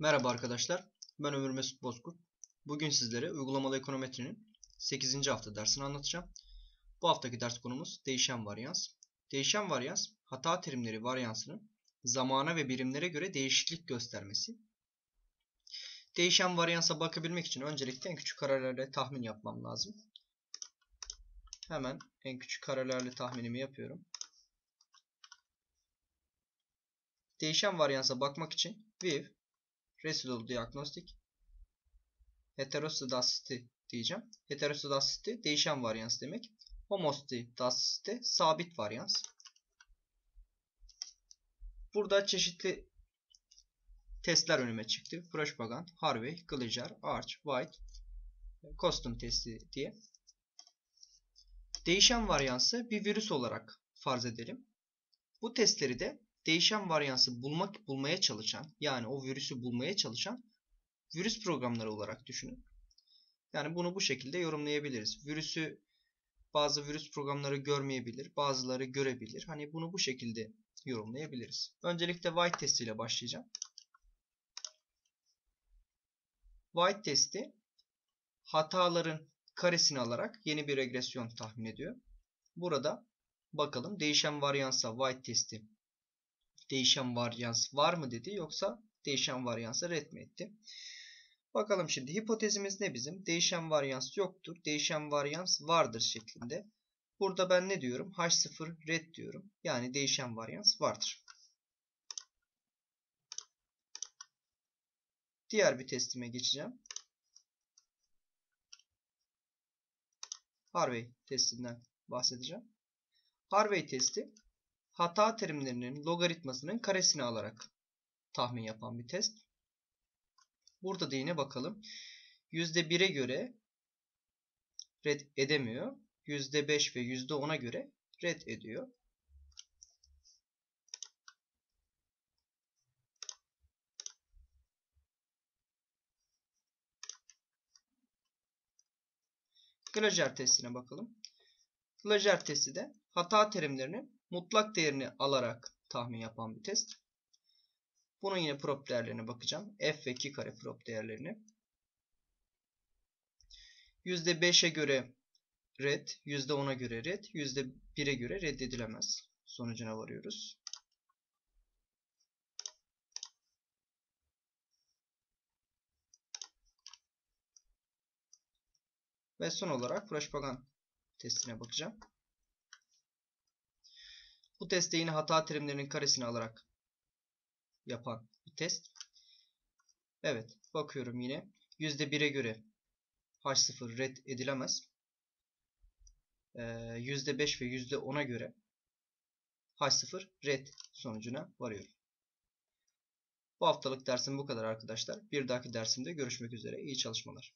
Merhaba arkadaşlar, ben Ömür Mesut Bozkurt. Bugün sizlere uygulamalı ekonometrinin 8. hafta dersini anlatacağım. Bu haftaki ders konumuz değişen varyans. Değişen varyans, hata terimleri varyansının zamana ve birimlere göre değişiklik göstermesi. Değişen varyansa bakabilmek için öncelikle en küçük karelerle tahmin yapmam lazım. Hemen en küçük karelerle tahminimi yapıyorum. Değişen varyansa bakmak için view residual diagnostic heteroscedasticity diyeceğim. Heteroscedasticity değişen varyans demek. Homoscedasticity sabit varyans. Burada çeşitli testler önüme çıktı. Proşpagand, Harvey, Glazer, Arch, White, Custom testi diye. Değişen varyansı bir virüs olarak farz edelim. Bu testleri de değişen varyansı bulmak bulmaya çalışan yani o virüsü bulmaya çalışan virüs programları olarak düşünün. Yani bunu bu şekilde yorumlayabiliriz. Virüsü bazı virüs programları görmeyebilir, bazıları görebilir. Hani bunu bu şekilde yorumlayabiliriz. Öncelikle white testiyle başlayacağım. White testi hataların karesini alarak yeni bir regresyon tahmin ediyor. Burada bakalım değişen varyansa white testi değişen varyans var mı dedi yoksa değişen varyansı red mi etti? Bakalım şimdi hipotezimiz ne bizim? Değişen varyans yoktur. Değişen varyans vardır şeklinde. Burada ben ne diyorum? H0 red diyorum. Yani değişen varyans vardır. Diğer bir testime geçeceğim. Harvey testinden bahsedeceğim. Harvey testi hata terimlerinin logaritmasının karesini alarak tahmin yapan bir test. Burada da yine bakalım. %1'e göre red edemiyor. %5 ve %10'a göre red ediyor. Glaser testine bakalım. Glaser testi de hata terimlerinin mutlak değerini alarak tahmin yapan bir test. Bunun yine prop değerlerine bakacağım. F ve 2 kare prop değerlerini. %5'e göre red, %10'a göre red, %1'e göre reddedilemez sonucuna varıyoruz. Ve son olarak Proşpagan testine bakacağım. Bu testte yine hata terimlerinin karesini alarak yapan bir test. Evet bakıyorum yine. %1'e göre H0 red edilemez. Ee, %5 ve %10'a göre H0 red sonucuna varıyorum. Bu haftalık dersim bu kadar arkadaşlar. Bir dahaki dersimde görüşmek üzere. İyi çalışmalar.